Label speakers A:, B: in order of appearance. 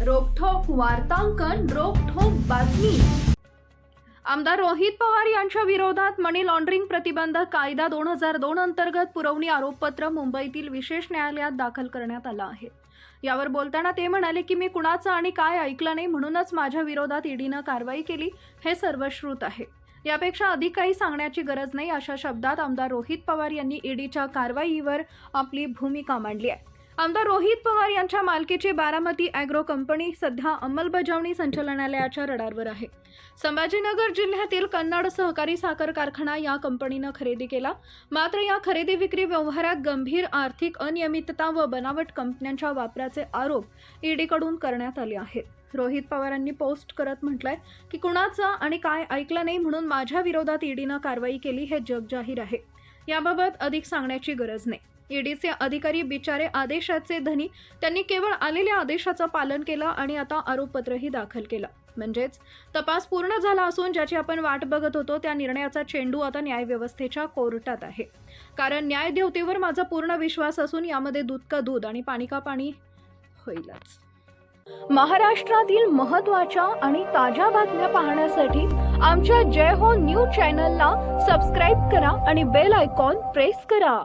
A: वार्तांकन रोखोक बातमी. आमदार रोहित पवार यांच्या विरोधात मनी लॉन्ड्रिंग प्रतिबंधक कायदा दोन हजार दोन अंतर्गत पुरवणी आरोपपत्र मुंबईतील विशेष न्यायालयात दाखल करण्यात आलं आहे. यावर बोलताना ते म्हणाले की मी कुणाचं आणि काय ऐकलं नाही म्हणूनच माझ्या विरोधात ईडीनं कारवाई केली हे सर्वश्रुत आहे. यापेक्षा अधिक काही सांगण्याची गरज नाही अशा शब्दात आमदार रोहित पवार यांनी ईडीच्या कारवाईवर आपली भूमिका मांडली आहे. आमदार रोहित पवार यांच्या मालकीची बारामती अॅग्रो कंपनी सध्या अंमलबजावणी संचालनालयाच्या रडारवर आहे. संभाजीनगर जिल्ह्यातील कन्नड सहकारी साखर कारखाना या कंपनीनं खरेदी केला. मात्र या खरेदी विक्री व्यवहारात गंभीर आर्थिक अनियमितता व बनावट कंपन्यांच्या वापराचे आरोप ईडीकडून करण्यात आले आहेत. रोहित पवारांनी पोस्ट करत म्हटलंय की कुणाचं आणि काय ऐकलं नाही म्हणून माझ्या विरोधात ईडीनं कारवाई केली हे जग जाहीर आहे. याबाबत अधिक सांगण्याची गरज नाही. ईडीचे अधिकारी बिचारे आदेशाचे धनी. त्यांनी केवळ आलेल्या आदेशाचं पालन केलं आणि आता आरोपपत्रही दाखल केलं. म्हणजेच तपास पूर्ण झाला असून ज्याची आपण वाट बघत होतो त्या निर्णयाचा चेंडू आता न्यायव्यवस्थेच्या कोर्टात आहे. कारण न्यायदेवतेवर माझा पूर्ण विश्वास असून यामध्ये दूध का दूध आणि पाणी का पाणी होईलच. महाराष्ट्रातील महत्त्वाच्या आणि ताज्या बातम्या पाहण्यासाठी आमच्या जय हो न्यूज चॅनलला सबस्क्राईब करा आणि बेल आयकॉन प्रेस करा.